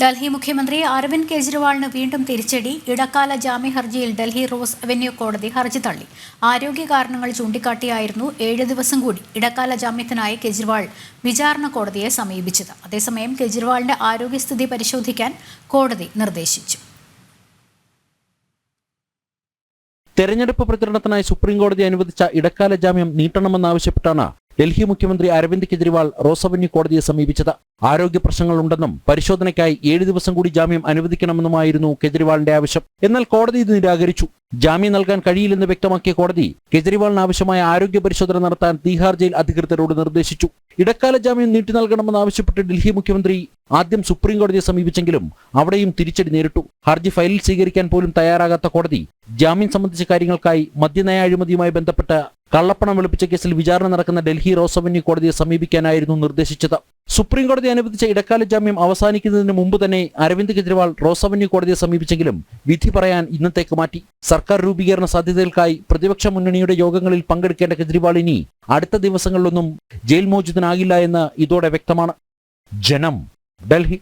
ഡൽഹി മുഖ്യമന്ത്രി അരവിന്ദ് കെജ്രിവാളിന് വീണ്ടും തിരിച്ചടി. ഇടക്കാല ജാമ്യ ഹർജിയിൽ ഡൽഹി റോസ് അവന്യൂ കോടതി ഹർജി തള്ളി. ആരോഗ്യ കാരണങ്ങൾ ചൂണ്ടിക്കാട്ടിയായിരുന്നു ഏഴ് ദിവസം കൂടി ഇടക്കാല ജാമ്യത്തിനായി കെജ്രിവാൾ വിചാരണ കോടതിയെ സമീപിച്ചത്. അതേസമയം കെജ്രിവാളിന്റെ ആരോഗ്യസ്ഥിതി പരിശോധിക്കാൻ കോടതി നിർദ്ദേശിച്ചു. തെരഞ്ഞെടുപ്പ് പ്രചരണത്തിനായി സുപ്രീംകോടതി അനുവദിച്ച ഇടക്കാല ജാമ്യം നീട്ടണമെന്നാവശ്യപ്പെട്ടാണ് ഡൽഹി മുഖ്യമന്ത്രി അരവിന്ദ് കെജ്രിവാൾ റോസവന്യൂ കോടതിയെ സമീപിച്ചത്. ആരോഗ്യ പ്രശ്നങ്ങളുണ്ടെന്നും പരിശോധനയ്ക്കായി ഏഴ് ദിവസം കൂടി ജാമ്യം അനുവദിക്കണമെന്നുമായിരുന്നു കെജ്രിവാളിന്റെ ആവശ്യം. എന്നാൽ കോടതി ഇത് നിരാകരിച്ചു. ജാമ്യം നൽകാൻ കഴിയില്ലെന്ന് വ്യക്തമാക്കിയ കോടതി കെജ്രിവാളിന് ആവശ്യമായ ആരോഗ്യ പരിശോധന നടത്താൻ തീഹാർ ജയിൽ അധികൃതരോട് നിർദ്ദേശിച്ചു. ഇടക്കാല ജാമ്യം നീട്ടി നൽകണമെന്നാവശ്യപ്പെട്ട് ഡൽഹി മുഖ്യമന്ത്രി ആദ്യം സുപ്രീം കോടതിയെ സമീപിച്ചെങ്കിലും അവിടെയും തിരിച്ചടി നേരിട്ടു. ഹർജി ഫയലിൽ സ്വീകരിക്കാൻ പോലും തയ്യാറാകാത്ത കോടതി ജാമ്യം സംബന്ധിച്ച കാര്യങ്ങൾക്കായി മദ്യനയ അഴിമതിയുമായി ബന്ധപ്പെട്ട് കള്ളപ്പണം വെളുപ്പിച്ച കേസിൽ വിചാരണ നടക്കുന്ന ഡൽഹി റോസ് അവന്യൂ കോടതിയെ സമീപിക്കാനായിരുന്നു നിർദ്ദേശിച്ചത്. സുപ്രീം കോടതി അനുവദിച്ച ഇടക്കാല ജാമ്യം അവസാനിക്കുന്നതിന് മുമ്പ് തന്നെ അരവിന്ദ് കെജ്രിവാൾ റോസ് അവന്യൂ കോടതിയെ സമീപിച്ചെങ്കിലും വിധി പറയാൻ ഇന്നത്തേക്ക് മാറ്റി. സർക്കാർ രൂപീകരണ സാധ്യതകൾക്കായി പ്രതിപക്ഷ മുന്നണിയുടെ യോഗങ്ങളിൽ പങ്കെടുക്കേണ്ട കെജ്രിവാൾ ഇനി അടുത്ത ദിവസങ്ങളിലൊന്നും ജയിൽ മോചിതനാകില്ല എന്ന് ഇതോടെ വ്യക്തമാണ്. ജനം ഡൽഹി.